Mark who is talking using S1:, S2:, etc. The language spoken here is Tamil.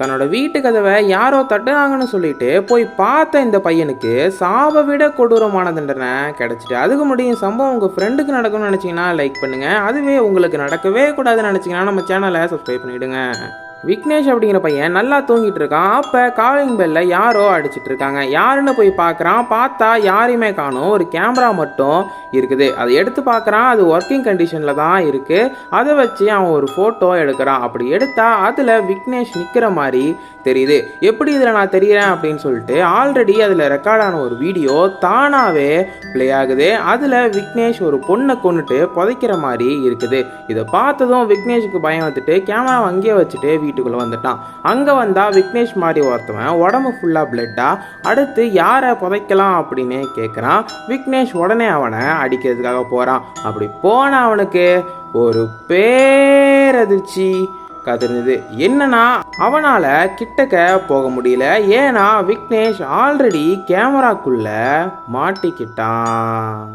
S1: தன்னோட வீட்டு கதவை யாரோ தட்டுனாங்கன்னு சொல்லிட்டு போய் பார்த்த இந்த பையனுக்கு சாவை விட கொடூரமான தண்டனை கிடச்சிட்டு. அதுக்கு முடியும் சம்பவம் உங்கள் ஃப்ரெண்டுக்கு நடக்கும்னு நினச்சிங்கன்னா லைக் பண்ணுங்கள் அதுவே உங்களுக்கு நடக்கவே கூடாதுன்னு நினச்சிங்கன்னா நம்ம சேனலை சப்ஸ்கிரைப் பண்ணிவிடுங்க விக்னேஷ் அப்படிங்கிற பையன் நல்லா தூங்கிட்டு இருக்கான். அப்போ காலிங் பெல்ல யாரோ அடிச்சிட்டு இருக்காங்க. யாருன்னு போய் பார்க்குறான் பார்த்தா யாரையுமே காணும். ஒரு கேமரா மட்டும் இருக்குது. அதை எடுத்து பார்க்குறான் அது ஒர்க்கிங் கண்டிஷனில் தான் இருக்குது அதை வச்சு அவன் ஒரு ஃபோட்டோ எடுக்கிறான். அப்படி எடுத்தால் அதில் விக்னேஷ் நிற்கிற மாதிரி தெரியுது. எப்படி இதில் நான் தெரிகிறேன் அப்படின்னு சொல்லிட்டு ஆல்ரெடி அதில் ரெக்கார்டான ஒரு வீடியோ தானாகவே ப்ளே ஆகுது. அதில் விக்னேஷ் ஒரு பொண்ணை கொண்டுட்டு புதைக்கிற மாதிரி இருக்குது. இதை பார்த்ததும் விக்னேஷுக்கு பயம் வந்துட்டு கேமரா அங்கேயே வச்சுட்டு வீட்டுக்குள்ளே வந்துட்டான். அங்கே வந்தால் விக்னேஷ் மாதிரி ஒருத்தவன் உடம்பு ஃபுல்லாக பிளட்டாக அடுத்து யாரை புதைக்கலாம் அப்படின்னு கேட்குறான் விக்னேஷ் உடனே அவனை அடிக்கிறதுக்காக போகிறான் அப்படி போன அவனுக்கு ஒரு பேரதிர்ச்சி கதிர்ந்தது என்னன்னா அவனால் கிட்டக்க போக முடியல. ஏன்னா விக்னேஷ் ஆல்ரெடி கேமராக்குள்ளே மாட்டிக்கிட்டான்.